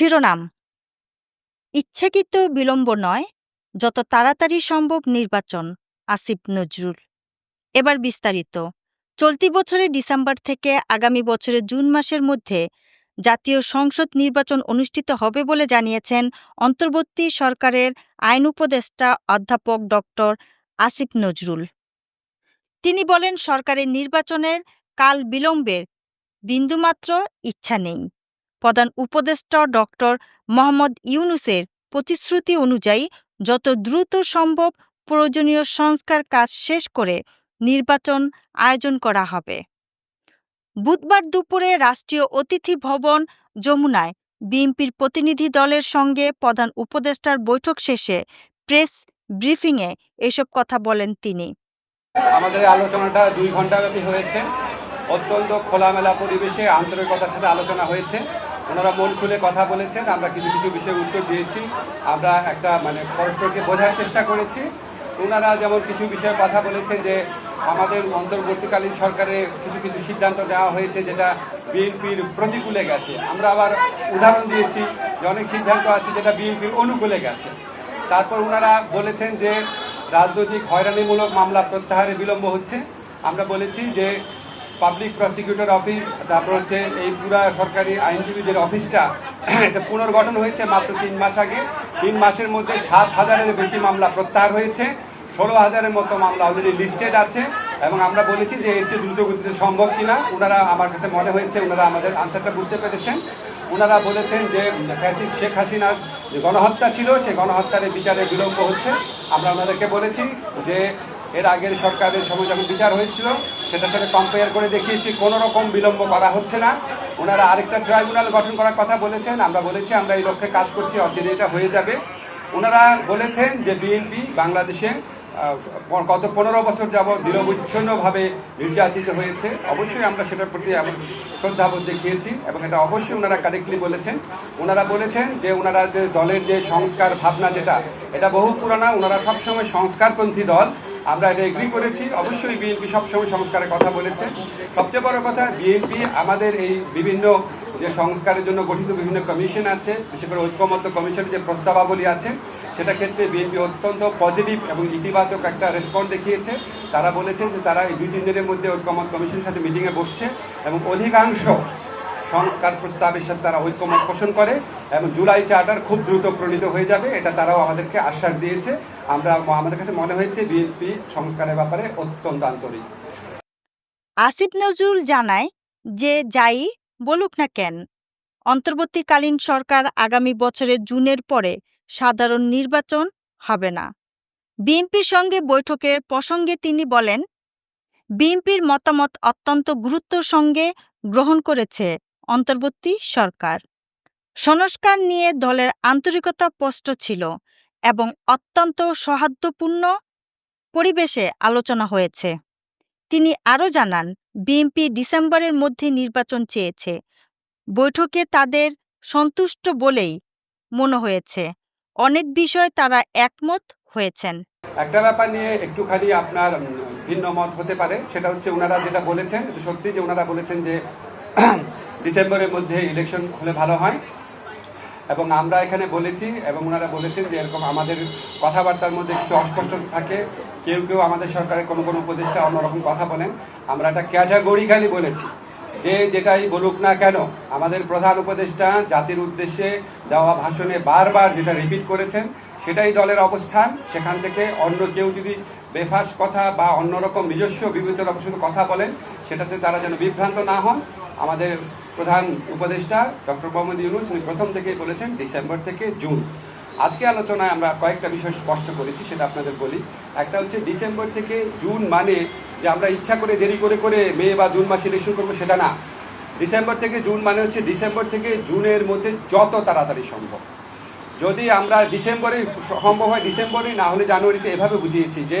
শিরোনাম। ইচ্ছাকৃত বিলম্ব নয়, যত তাড়াতাড়ি সম্ভব নির্বাচন, আসিফ নজরুল। এবার বিস্তারিত। চলতি বছরের ডিসেম্বর থেকে আগামী বছরের জুন মাসের মধ্যে জাতীয় সংসদ নির্বাচন অনুষ্ঠিত হবে বলে জানিয়েছেন অন্তর্বর্তী সরকারের আইন উপদেষ্টা অধ্যাপক ড. আসিফ নজরুল। তিনি বলেন, সরকারের নির্বাচনের কাল বিলম্বের বিন্দুমাত্র ইচ্ছা নেই। প্রধান উপদেষ্টা ড মোহাম্মদ ইউনুসের প্রতিশ্রুতি অনুযায়ী, যত দ্রুত সম্ভব প্রয়োজনীয় সংস্কার কাজ শেষ করে নির্বাচন আয়োজন করা হবে। বুধবার দুপুরে রাষ্ট্রীয় অতিথি ভবন যমুনায় বিএনপির প্রতিনিধি দলের সঙ্গে প্রধান উপদেষ্টার বৈঠক শেষে প্রেস ব্রিফিংয়ে এসব কথা বলেন তিনি। আমাদের আলোচনাটা দুই ঘন্টাব্যাপী হয়েছে। অত্যন্ত খোলামেলা পরিবেশে আন্তরিকতার সাথে আলোচনা হয়েছে। ওনারা মন খুলে কথা বলেছেন, আমরা কিছু কিছু বিষয়ে উত্তর দিয়েছি। আমরা একটা মানে পরস্পরকে বোঝার চেষ্টা করেছি। ওনারা যেমন কিছু বিষয়ে কথা বলেছেন যে, আমাদের অন্তর্বর্তীকালীন সরকারের কিছু কিছু সিদ্ধান্ত নেওয়া হয়েছে যেটা বিএনপির প্রতিকূলে গেছে। আমরা আবার উদাহরণ দিয়েছি যে অনেক সিদ্ধান্ত আছে যেটা বিএনপির অনুকূলে গেছে। তারপর ওনারা বলেছেন যে, রাজনৈতিক হয়রানিমূলক মামলা প্রত্যাহারে বিলম্ব হচ্ছে। আমরা বলেছি যে পাবলিক প্রসিকিউটর অফিস তারপর হচ্ছে এই পুরা সরকারি আইনজীবীদের অফিসটা এটা পুনর্গঠন হয়েছে মাত্র তিন মাস আগে। তিন মাসের মধ্যে সাত হাজারের বেশি মামলা প্রত্যাহার হয়েছে। ষোলো হাজারের মতো মামলা অলরেডি লিস্টেড আছে এবং আমরা বলেছি যে এর চেয়ে দ্রুত গতিতে সম্ভব কিনা, ওনারা আমার কাছে মনে হয়েছে, ওনারা আমাদের আনসারটা বুঝতে পেরেছেন। ওনারা বলেছেন যে ফ্যাসিস শেখ হাসিনার যে গণহত্যা ছিল, সেই গণহত্যার বিচারে বিলম্ব হচ্ছে। আমরা ওনাদেরকে বলেছি যে, এর আগের সরকারের সময় যখন বিচার হয়েছিল সেটার সাথে কম্পেয়ার করে দেখিয়েছি, কোনো রকম বিলম্ব করা হচ্ছে না। ওনারা আরেকটা ট্রাইব্যুনাল গঠন করার কথা বলেছেন, আমরা বলেছি, আমরা এই লক্ষ্যে কাজ করছি অচিরে এটা হয়ে যাবে। ওনারা বলেছেন যে বিএনপি বাংলাদেশে গত পনেরো বছর যাবৎ দৃঢ়বিচ্ছিন্নভাবে নির্যাতিত হয়েছে। অবশ্যই আমরা সেটার প্রতি শ্রদ্ধাবোধ দেখিয়েছি এবং এটা অবশ্যই ওনারা কারেক্টলি বলেছেন। ওনারা বলেছেন যে ওনারা যে দলের যে সংস্কার ভাবনা যেটা, এটা বহু পুরানা, ওনারা সবসময় সংস্কারপন্থী দল। আমরা এটা এগ্রি করেছি। অবশ্যই বিএনপি সবসময় সংস্কারের কথা বলেছে। সবচেয়ে বড় কথা বিএনপি আমাদের এই বিভিন্ন যে সংস্কারের জন্য গঠিত বিভিন্ন কমিশন আছে, বিশেষ করে ঐক্যমত্য কমিশনের যে প্রস্তাবাবলী আছে সেটা ক্ষেত্রে বিএনপি অত্যন্ত পজিটিভ এবং ইতিবাচক একটা রেসপন্স দেখিয়েছে। তারা বলেছে যে তারা এই দুই, তিন দিনের মধ্যে ঐক্যমত কমিশনের সাথে মিটিংয়ে বসছে এবং অধিকাংশ সংস্কার প্রস্তাবের সাথে তারা ঐক্যমত পোষণ করে এবং জুলাই চার্টার খুব দ্রুত প্রণীত হয়ে যাবে, এটা তারাও আমাদেরকে আশ্বাস দিয়েছে। আমরা, আমাদের কাছে মনে হয়েছে বিএনপি সংস্কারের ব্যাপারে অত্যন্ত আন্তরিক। আসিফ নজরুল জানায় যে যাই বলুক না কেন, অন্তর্বর্তীকালীন সরকার আগামী বছরের জুনের পরে সাধারণ নির্বাচন হবে না। বিএনপির সঙ্গে বৈঠকের প্রসঙ্গে তিনি বলেন, বিএনপির মতামত অত্যন্ত গুরুত্বর সঙ্গে গ্রহণ করেছে অন্তর্বর্তী সরকার। সংস্কার নিয়ে দলের আন্তরিকতা স্পষ্ট ছিল এবং অত্যন্ত সৌহার্দ্যপূর্ণ পরিবেশে আলোচনা হয়েছে। তিনি আরও জানান, বিএনপি ডিসেম্বরের মধ্যে নির্বাচন চেয়েছে। বৈঠকে তাদের সন্তুষ্ট বলেই মনে হয়েছে। অনেক বিষয়ে তারা একমত হয়েছেন। একটা ব্যাপার নিয়ে একটুখানি আপনার ভিন্ন মত হতে পারে, সেটা হচ্ছে ওনারা যেটা বলেছেন, সত্যি যে ওনারা বলেছেন যে ডিসেম্বরের মধ্যে ইলেকশন হলে ভালো হয়। এবং আমরা এখানে বলেছি এবং ওনারা বলেছেন যে এরকম আমাদের কথাবার্তার মধ্যে কিছু অস্পষ্ট থাকে। কেউ কেউ আমাদের সরকারের কোনো কোনো উপদেষ্টা অন্যরকম কথা বলেন। আমরা একটা ক্যাটাগরিক্যালি বলেছি। যে যেটাই বলুক না কেন, আমাদের প্রধান উপদেষ্টা জাতির উদ্দেশ্যে দেওয়া ভাষণে বারবার যেটা রিপিট করেছেন, সেটাই দলের অবস্থান। সেখান থেকে অন্য কেউ যদি বেফাস কথা বা অন্যরকম নিজস্ব বিবেচনা কথা বলেন, সেটাতে তারা যেন বিভ্রান্ত না হন। আমাদের প্রধান উপদেষ্টা ডক্টর মোহাম্মদ ইউনুস উনি প্রথম থেকেই বলেছেন ডিসেম্বর থেকে জুন। আজকে আলোচনায় আমরা কয়েকটা বিষয় স্পষ্ট করেছি, সেটা আপনাদের বলি। একটা হচ্ছে ডিসেম্বর থেকে জুন মানে যে আমরা ইচ্ছা করে, দেরি করে করে মে বা জুন মাসে ইলেকশন করব, সেটা না। ডিসেম্বর থেকে জুন মানে হচ্ছে ডিসেম্বর থেকে জুনের মধ্যে যত তাড়াতাড়ি সম্ভব। যদি আমরা ডিসেম্বরে সম্ভব হয় ডিসেম্বরে না হলে জানুয়ারিতে এভাবে বুঝিয়েছি যে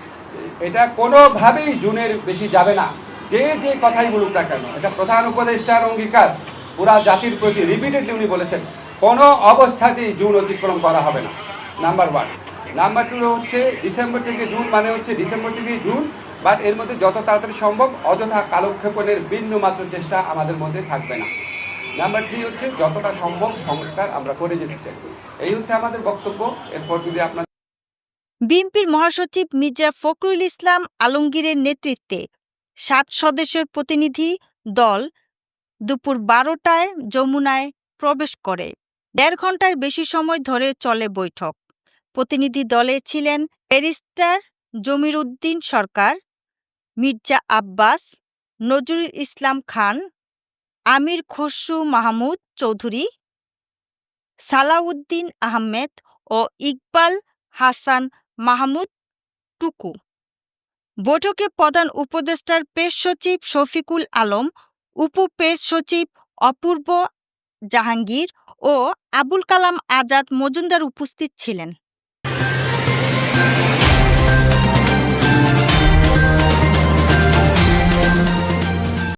এটা কোনোভাবেই জুনের বেশি যাবে না। যে যে কথাই বলুক না কেন, এটা প্রধান উপদেষ্টার অঙ্গীকার, পুরা জাতির প্রতি রিপিটেডলি উনি বলেছেন, কোনো অবস্থাতেই জুন অতিক্রম করা হবে না। নাম্বার ওয়ান নাম্বার টু হচ্ছে ডিসেম্বর থেকে জুন মানে হচ্ছে ডিসেম্বর থেকে জুন বাট এর মধ্যে যত তাড়াতাড়ি সম্ভব অযথা কালক্ষেপণের বিন্দু মাত্র চেষ্টা আমাদের মধ্যে থাকবে না। নাম্বার থ্রি হচ্ছে যতটা সম্ভব সংস্কার আমরা করে যেতে চাই। এই হচ্ছে আমাদের বক্তব্য। এরপর যদি আপনার বিএনপির মহাসচিব মির্জা ফখরুল ইসলাম আলমগীরের নেতৃত্বে সাত সদস্যের প্রতিনিধি দল দুপুর বারোটায় যমুনায় প্রবেশ করে। দেড় ঘণ্টার বেশি সময় ধরে চলে বৈঠক। প্রতিনিধি দলে ছিলেন ব্যারিস্টার জমির উদ্দিন সরকার, মির্জা আব্বাস, নজরুল ইসলাম খান, আমির খসরু মাহমুদ চৌধুরী, সালাউদ্দিন আহমেদ ও ইকবাল হাসান মাহমুদ টুকু। বৈঠকে প্রধান উপদেষ্টার পেশ সচিব শফিকুল আলম, উপ সচিব অপূর্ব জাহাঙ্গীর ও আবুল কালাম আজাদ মজুমদার উপস্থিত ছিলেন।